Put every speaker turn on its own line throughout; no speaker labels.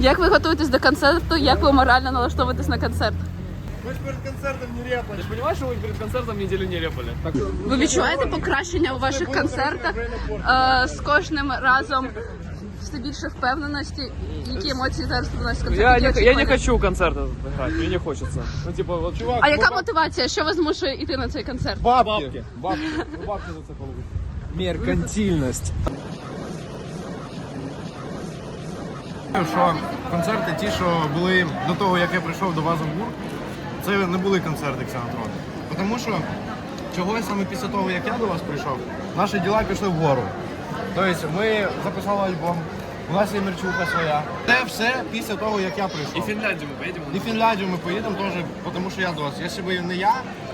Як ви готуєтесь до концерту? Як ви морально налаштовуєтесь на концерт?
Мы же перед концертом не репали.
Ты же понимаешь, что вы перед концертом неделю не репали? Так,
Ви відчуваєте покращення у ваших концертах е, з кожним разом все більше впевненості? Які емоції зараз приносить концерт?
я,
Які
не, я не
очікування?
хочу концерта играть, мне не хочется. Ну, типа, вот, чувак,
А яка мотивація? Що вас змушує йти на цей концерт?
Бабки.
бабки, бабки, ну, бабки за це получить.
Меркантильность. Що концерти, ті, що були до того, як я прийшов до вас в гурт, це не були концерти Ксенотрон. Тому що чогось саме після того, як я до вас прийшов, наші діла пішли вгору. Тобто ми записали альбом, у нас є мерчуха своя. Це все після того, як я прийшов.
И в Финляндию мы поедем.
І в Фінляндію ми поїдемо теж, тому що я до вас. Якщо б не я,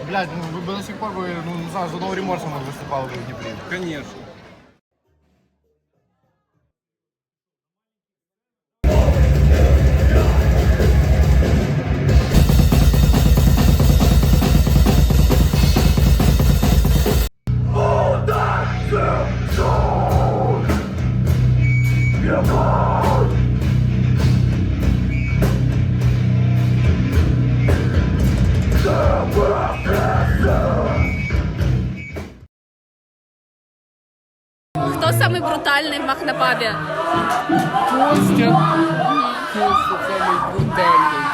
блядь, ну ви б до сих пор ну не знаю, з одного виступали в Дніпрі.
Конечно.
Хто самий брутальний в Махнапабі?
Костя. Костя самый брутальный.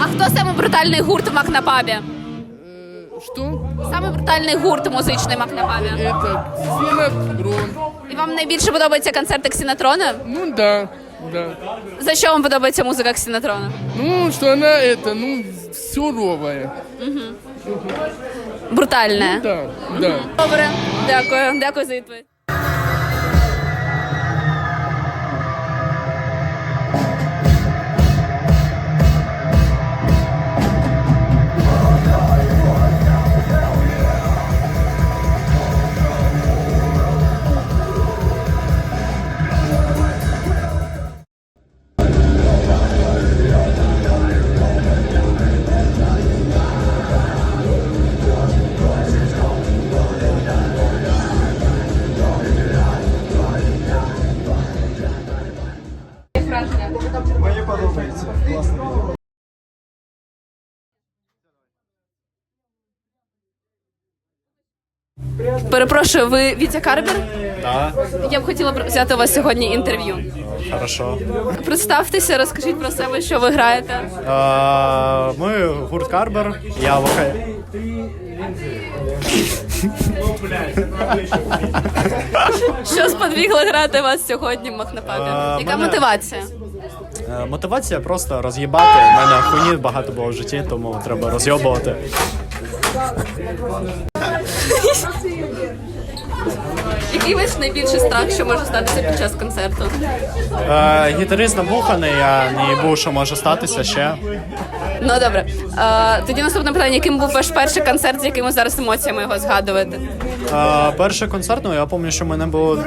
А хто самий брутальний гурт в Махнапабі?
Э, Что?
Самий брутальний гурт музичний в Махнапабі.
Это Синатрон.
І вам найбільше подобається концерт Ксінатрона?
Ну да, да.
За що вам подобається музика Ксінатрона?
Ну, что она это, ну, суровая.
Брутальна.
Да, да.
Добре, дякую, дякую за відповідь. Перепрошую, ви Вітя Карбер?
Да,
Я б хотіла взяти у вас сьогодні інтерв'ю.
хорошо.
Представтеся, розкажіть про себе, що ви граєте.
А, ми гурт Карбер, я вокал.
Що сподвігло грати вас сьогодні в Махнапабі? Яка
мене-
мотивація?
Е, Мотивація просто роз'їбати. У мене хуйні багато було в житті, тому треба роз'єбувати.
Який ваш найбільший страх, що може статися під час концерту?
Е, гітарист набуханий, я не їбу, що може статися ще.
Ну добре. А, тоді наступне питання: яким був ваш перший концерт, з якими зараз емоціями його згадуєте?
Е, перший концерт, ну я пам'ятаю, що мене було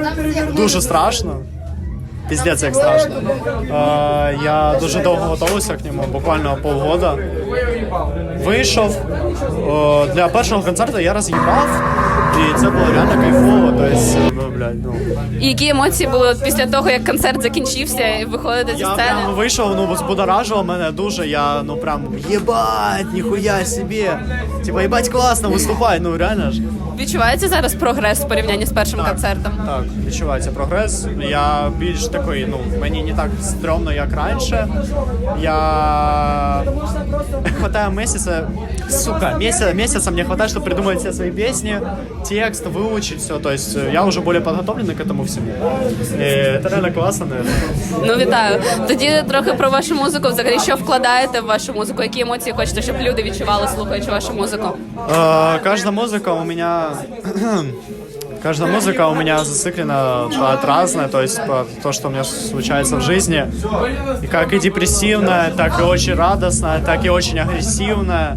дуже страшно. Піздець, як страшно. Е, я дуже довго готувався к ньому, буквально полгода. Вийшов. О, для першого концерту я роз'їбав, і це було реально кайфово. Тобто, ну, блядь, ну.
І які емоції були от після того, як концерт закінчився і виходите зі
Я
сцени?
прям вийшов, ну збудоражило мене дуже. Я ну прям єбать, ніхуя собі. Типа, єбать класно, виступай, ну реально ж.
Відчувається зараз прогрес в порівнянні з першим концертом?
Так, відчувається прогрес. Я більш такий, ну, мені не так стрьомно, як раніше. Я хватаю месяца, сука, месяца, месяца мне хватает, чтобы придумать все свои песни, текст, выучить все. То есть э, я уже более подготовленный к этому всему. И это реально классно, наверное.
Ну вітаю. Тоді трохи про вашу музику. Взагалі, що вкладаєте в вашу музику? Які емоції хочете, щоб люди відчували, слухаючи вашу музику?
Э, Каждая музыка у меня... Каждая музыка у меня зациклена под разное, то есть под то, что у меня случается в жизни. И как и депрессивная, так и очень радостная, так и очень агрессивная.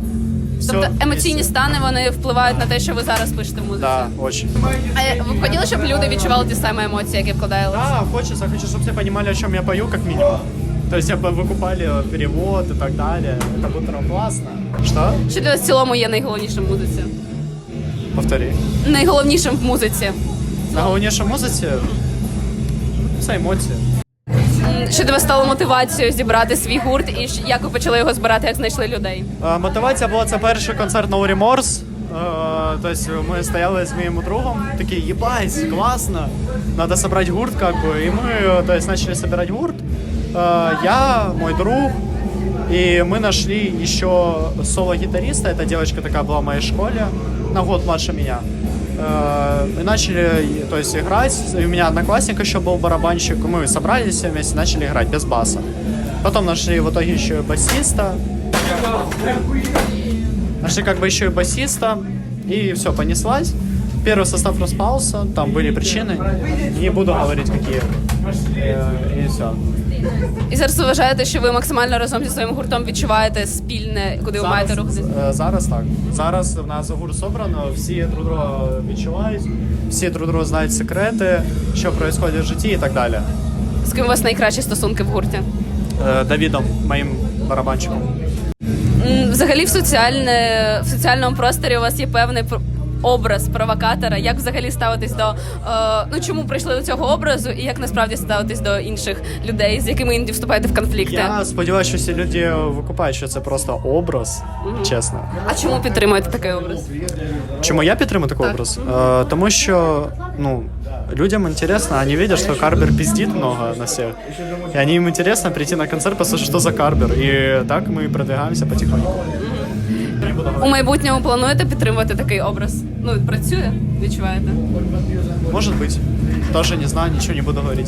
Всё
Тобто емоційні
вместе.
стани вони впливають на те, що ви зараз пишете в музиці.
Да, очень.
А ви б хотіли, щоб люди відчували ті самі емоції, які вкладали?
Да, хочется, хочу, чтобы все понимали, о чем я пою, как минимум. То есть, вы выкупали перевод и так далее. Это будет прям классно. Что?
Що для вас в цілому є найголовнішим в музиці?
Повтори.
Найголовнішим в музиці.
На головнішій музиці це емоції.
М, що для вас стало мотивацією зібрати свій гурт, і ж- як ви почали його збирати, як знайшли людей?
Е, Мотивація була це перший концерт No Remorse. Е, Тобто ми стояли з моїм другом, такі, ебать, классно, надо собрать гурт, как бы. И мы, э, то есть, начали собирать гурт. Э, Я, мой друг, и мы нашли еще соло-гитариста, эта девочка такая была в моей школе, на год младше меня. Э, И начали, то есть, играть. У меня одноклассник еще был барабанщик. Мы собрались все вместе, начали играть без баса. Потом нашли в итоге еще и басиста. Нашли как бы еще и басиста, и все, понеслась. Первый состав распался, там были причины, не буду говорить какие. Э, И все.
І зараз ви вважаєте, що ви максимально разом зі своїм гуртом відчуваєте спільне, куди ви маєте рухатися?
е, зараз так. Зараз в нас гурт собрано, всі друг друга відчувають, всі друг друга знають секрети, що відбувається в житті і так далі.
З ким у вас найкращі стосунки в гурті?
Е, Давідом, моїм барабанщиком.
М, Взагалі в соціальне в соціальному просторі у вас є певний пр- образ провокатора. Як взагалі ставитись до е, ну чому прийшли до цього образу, і як насправді ставитись до інших людей, з якими іноді вступаєте в конфлікти?
Я сподіваюся, що всі люди викупають, що це просто образ, чесно.
А чому підтримуєте такий образ?
Чому я підтримую такий
Так.
образ? Е, тому що ну, людям интересно, они видят, что Карбер пиздит много на всех. И они им интересно прийти на концерт, послушать, что за Карбер. И так мы продвигаемся потихоньку.
У майбутньому плануєте підтримувати такий образ? Ну працює, відчуваєте?
Может быть. Тоже не знаю, ничего не буду говорить.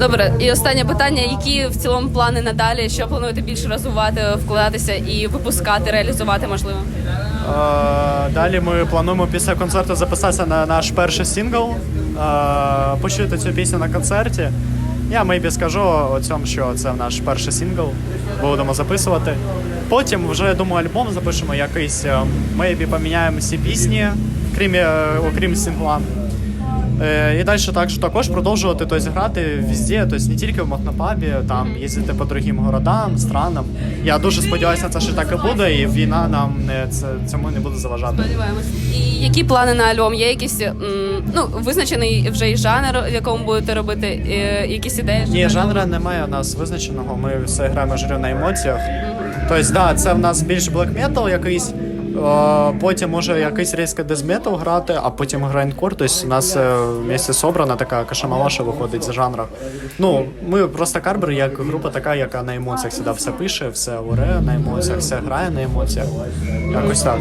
Добре, і останнє питання: які в цілому плани надалі? Що плануєте більше розвивати, вкладатися і випускати, реалізувати можливо?
Е, Далі ми плануємо після концерту записатися на наш перший сингл, е, почути цю пісню на концерті. Я мейбі скажу о цьому, що це наш перший сингл. Будемо записувати. Потім вже я думаю, альбом запишемо якийсь. Мейбі поміняємо всі пісні, крім, е, окрім сингла. Е, І далі так, також продовжувати тобто, грати везде, тобто не тільки в Махнопабі, там їздити по другим городам, странам. Я дуже сподіваюся, це що так і буде, і війна нам не це цьому не буде заважати.
Сподіваємось. І які плани на альбом? Є якісь м, ну визначений вже і жанр, в якому будете робити, е, якісь ідеї?
Ні, жанра немає у нас визначеного. Ми все граємо жирю на емоціях. Тобто, да, це в нас більш black metal якийсь. Е, Потім може якийсь різко дезметал грати, а потім грайндкор. Тобто у нас е, вместе собрана така кашамалаша виходить з жанру. Ну, ми просто Карбер як група така, яка на емоціях завжди все пише, все оре на емоціях, все грає на емоціях. Якось так.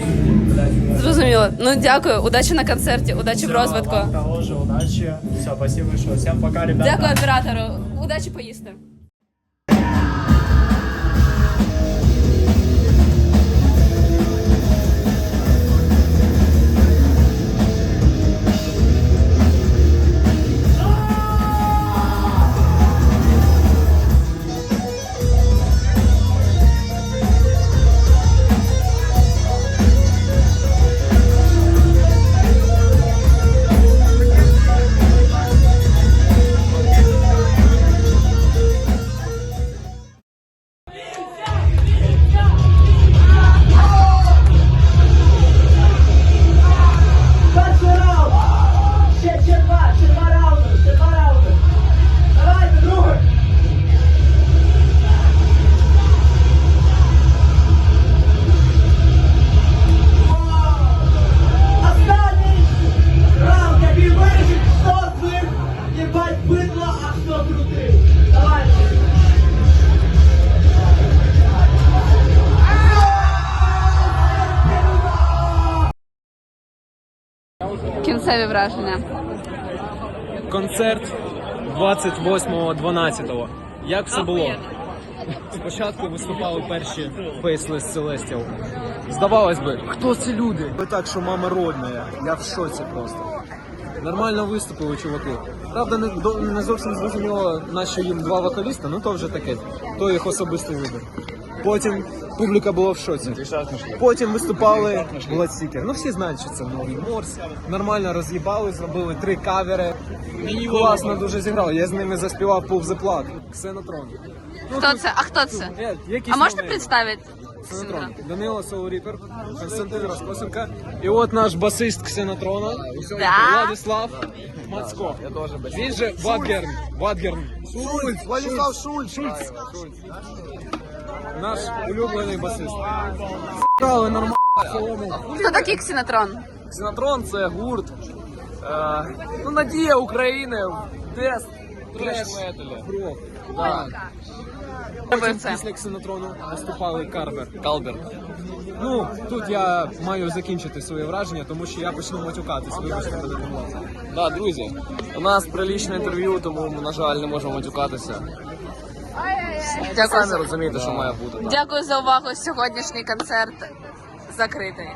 Зрозуміло. Ну дякую, удачі на концерті, удачі в розвитку.
Же, удачі. Все, спасибо, що всім пока, ребята.
Дякую оператору. Удачі поїсти. Враження.
Концерт 28.12. Як все було? Спочатку виступали перші Faceless Celestial. Здавалось би, хто ці люди? Ви так, що мама родна, я в шоці просто. Нормально виступили, чуваки. Правда, не, до- не зовсім зрозуміло, нащо їм два вокаліста, ну то вже таке. То їх особистий вибір. Потім публіка була в шоці. Потім виступали Бладсікер. Ну всі знають, що це новий Морс. Нормально роз'їбали, зробили три кавери. Класно дуже зіграли. Я з ними заспівав Plug. Ксенотрон.
Хто це? А хто це?
Е, якісь
А можете
новини.
представити?
Ксенотрон. Данило Соуріпер, Константин Розкосенко. І от наш басист Ксенотрона? Владислав Мацко. Він же Ватгерн. Ватгерн. Шульц. Владислав Шульц. Шульц. Наш улюблений басист. Стали нормально цілому.
Хто такий ксенотрон?
Ксенотрон це гурт. Е, ну, надія України. Тест. Треш металя. Да.
Робив це.
Після ксенотрону виступали Карбер. Калбер. Ну, тут я маю закінчити своє враження, тому що я почну матюкатись. Вибачте, мене, будь ласка.
Да, друзі, у нас прилічне інтерв'ю, тому ми, на жаль, не можемо матюкатися.
Дякую
Самі
за
розумієте, що має бути. так.
дякую за увагу. Сьогоднішній концерт закритий.